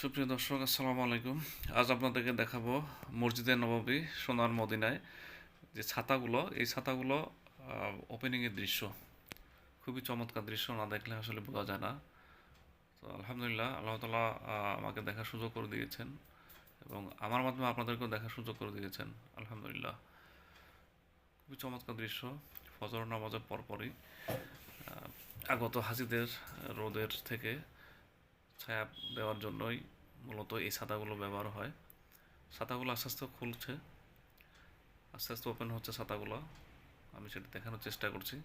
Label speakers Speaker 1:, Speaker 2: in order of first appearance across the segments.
Speaker 1: সুপ্রিয় দর্শক, আসসালামু আলাইকুম। আজ আপনাদেরকে দেখাবো মসজিদে নবাবী সোনার মদিনায় যে ছাতাগুলো, এই ছাতাগুলো ওপেনিংয়ের দৃশ্য। খুবই চমৎকার দৃশ্য, না দেখলে আসলে বোঝা যায় না। তো আলহামদুলিল্লাহ, আল্লাহ তালা আমাকে দেখার সুযোগ করে দিয়েছেন এবং আমার মাধ্যমে আপনাদেরকেও দেখার সুযোগ করে দিয়েছেন, আলহামদুলিল্লাহ। খুবই চমৎকার দৃশ্য, ফজর নামাজের পরপরই আগত হাজিদের রোদের থেকে ছায়া দেওয়ার জন্যই মূলত এই ছাতাগুলো ব্যবহার হয়। ছাতাগুলো আস্তে আস্তে খুলছে। আস্তে আস্তে ওপেন হচ্ছে ছাতাগুলো। আমি সেটা দেখানোর চেষ্টা করছি।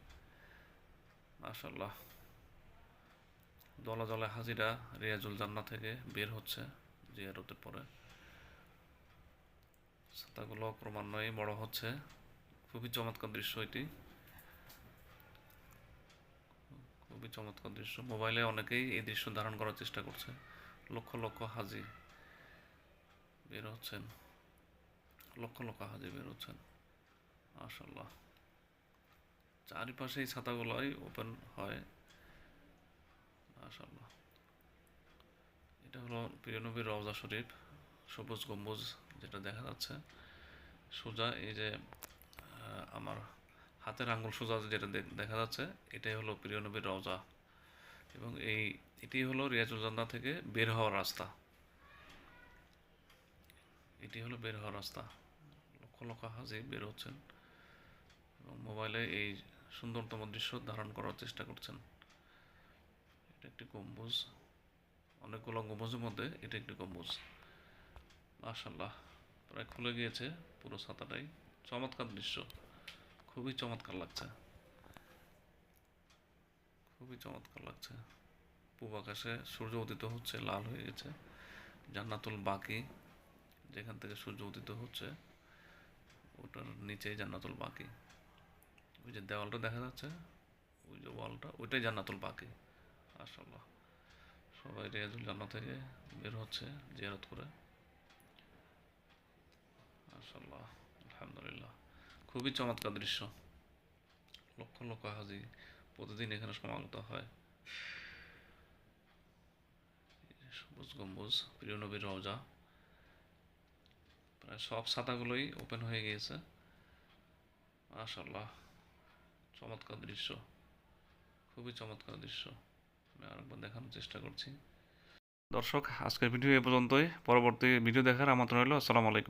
Speaker 1: মাশাল্লাহ দলা জলে হাজিরা রিয়াজুল জান্না থেকে বের হচ্ছে জিয়ারতের পরে। ছাতাগুলো ক্রমান্বয়ে বড় হচ্ছে। খুবই চমৎকার দৃশ্য এটি। খুবই চমৎকার দৃশ্য। মোবাইলে অনেকেই এই দৃশ্য ধারণ করার চেষ্টা করছে। লক্ষ লক্ষ হাজি বের হচ্ছেন। লক্ষ লক্ষ হাজি বের হচ্ছেন। মাশাল্লাহ চারিপাশে এই ছাতাগুলোই ওপেন হয়। মাশাল্লাহ এটা হলো প্রিয়নবীর রওজা শরীফ, সবুজ গম্বুজ যেটা দেখা যাচ্ছে। সোজা এই যে আমার হাতের আঙ্গুল সোজা যেটা দেখা যাচ্ছে, এটাই হলো প্রিয় নবীর রওজা। এবং এই এটি হলো রিয়াজুল জান্নাহ থেকে বের হওয়ার রাস্তা। এটি হলো বের হওয়ার রাস্তা। লক্ষ লক্ষ হাজি বের হচ্ছেন এবং মোবাইলে এই সুন্দরতম দৃশ্য ধারণ করার চেষ্টা করছেন। এটা একটি গম্বুজ। অনেকগুলো গম্বুজের মধ্যে এটা একটি গম্বুজ। মাশাল্লাহ প্রায় খুলে গিয়েছে পুরো ছাতাটাই। চমৎকার দৃশ্য। খুবই চমৎকার লাগছে। খুবই চমৎকার লাগছে। পূব আকাশে সূর্য উদিত হচ্ছে, লাল হয়ে গেছে। জান্নাতুল বাকি, যেখান থেকে সূর্য উদিত হচ্ছে, ওটার নিচেই জান্নাতুল বাকি। ওই যে দেওয়ালটা দেখা যাচ্ছে, ওই যে ওয়ালটা, ওইটাই জান্নাতুল বাকি। মাশাল্লাহ সবাই রিয়াজুল জান্নাত থেকে বের হচ্ছে, জিয়ারত করে। মাশাল্লাহ আলহামদুলিল্লাহ। খুবই চমৎকার দৃশ্য। লক্ষ লক্ষ হাজি প্রতিদিন এখানে সমাগত হয়। সবুজ গম্বুজ, প্রিয় নবীর রওজা। প্রায় সব ছাতাগুলোই ওপেন হয়ে গিয়েছে। মাশাল্লাহ চমৎকার দৃশ্য। খুবই চমৎকার দৃশ্য। আমি আরেকবার দেখানোর চেষ্টা করছি। দর্শক, আজকের ভিডিও এ পর্যন্তই। পরবর্তী ভিডিও দেখার আমন্ত্রণ রইল। আসসালামু আলাইকুম।